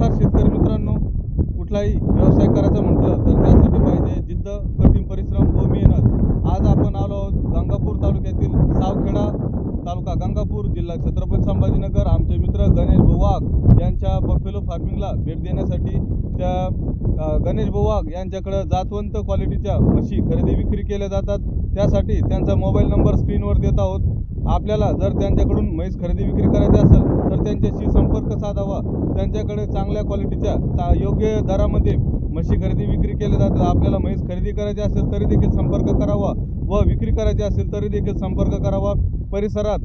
नमस्कार शेतकरी मित्रांनो. कुठलाही व्यवसाय करायचा म्हटलं तर त्यासाठी पाहिजे जिद्द कठीण परिश्रम व मेहनत. आज आपण आलो आहोत गंगापूर तालुक्यातील सावखेडा तालुका गंगापूर जिल्हा छत्रपती संभाजीनगर. आमचे मित्र गणेश भाऊ वाघ यांच्या बफेलो फार्मिंगला भेट देण्यासाठी त्या गणेश बोवाग यांच्याकडं जातवंत क्वालिटीच्या म्हशी खरेदी विक्री केल्या जातात. त्यासाठी त्यांचा मोबाईल नंबर स्क्रीनवर देत आहोत. आपल्याला जर त्यांच्याकडून म्हैस खरेदी विक्री करायची असेल तर त्यांच्याशी संपर्क साधावा. त्यांच्याकडे चांगल्या क्वालिटीच्या चा योग्य दरामध्ये म्हशी खरेदी विक्री केल्या जातात. आपल्याला म्हैस खरेदी करायची असेल तरी देखील संपर्क करावा. व विक्री करायची असेल तरी देखील संपर्क करावा. परिसरात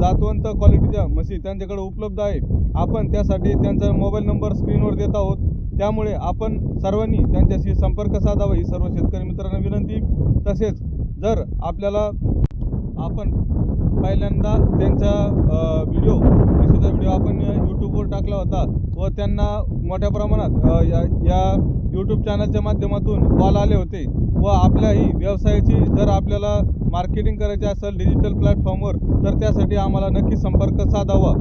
जातवंत क्वालिटीच्या म्हशी त्यांच्याकडे उपलब्ध आहे. आपण त्यासाठी त्यांचा मोबाईल नंबर स्क्रीनवर देत आहोत. त्यामुळे आपण सर्वांनी त्यांच्याशी संपर्क साधावा ही सर्व शेतकरी मित्रांना विनंती. तसेच जर आपल्याला आपण पहिल्यांदा त्यांचा व्हिडिओ म्हशीचा व्हिडिओ आपण यूट्यूबवर टाकला होता व त्यांना मोठ्या प्रमाणात या या यूट्यूब चॅनलच्या माध्यमातून कॉल आले होते व आपल्याही व्यवसायाची जर आपल्याला मार्केटिंग करायची असेल डिजिटल प्लॅटफॉर्मवर तर त्यासाठी आम्हाला नक्की संपर्क साधावा.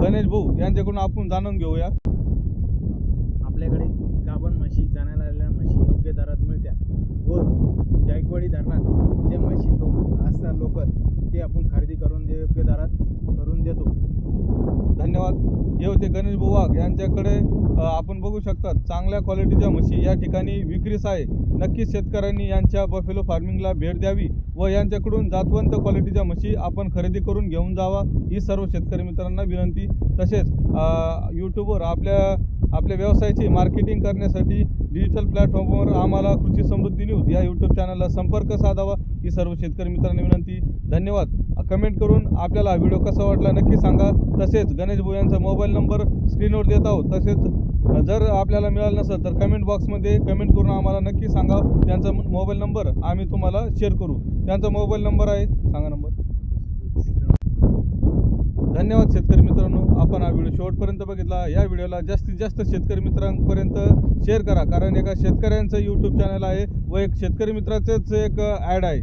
गणेश भाऊ यांच्याकडून आपण जाणून घेऊया. आपल्याकडे गाभण म्हशी जाण्याला आलेल्या म्हशी योग्य दरात मिळत्या. व जायकवाडी धरणात जे म्हशी लोक असतात लोकल ते आपण खरेदी करून दे योग्य दरात करून देतो. धन्यवाद. हे होते गणेश बुवाग यांच्याकडे आपण बघू शकतात चांगल्या क्वालिटीच्या म्हशी. या ठिकाणी विक्रीस आहे नक्कीच शेतकऱ्यांनी यांच्या बफेलो फार्मिंगला भेट द्यावी व यांच्याकडून जातवंत क्वालिटीच्या म्हशी आपण खरेदी करून घेऊन जावा ही सर्व शेतकरी मित्रांना विनंती. तसेच यूट्यूबवर आपल्या आपल्या व्यवसायाची मार्केटिंग करण्यासाठी डिजिटल प्लॅटफॉर्मवर आम्हाला कृषी समृद्धी न्यूज या यूट्यूब चॅनलला संपर्क साधावा ही सर्व शेतकरी मित्रांना विनंती. धन्यवाद. कमेंट करून आपल्याला व्हिडिओ कसा वाटला नक्की सांगा. तसेच गणेश भुयांचा यांचा मोबाईल नंबर स्क्रीनवर देत आहोत. तसेच जर आपल्याला मिळालं नसेल तर कमेंट बॉक्समध्ये कमेंट करून आम्हाला नक्की सांगा. त्यांचा मोबाईल नंबर आम्ही तुम्हाला शेअर करू. त्यांचा मोबाईल नंबर आहे सांगा नंबर. धन्यवाद शेतकरी मित्रांनो. आपण हा व्हिडिओ शेवटपर्यंत बघितला. या व्हिडिओला जास्तीत जास्त शेतकरी मित्रांपर्यंत शेअर करा. कारण एका शेतकऱ्यांचं यूट्यूब चॅनल आहे व एक शेतकरी मित्राचंच एक ॲड आहे.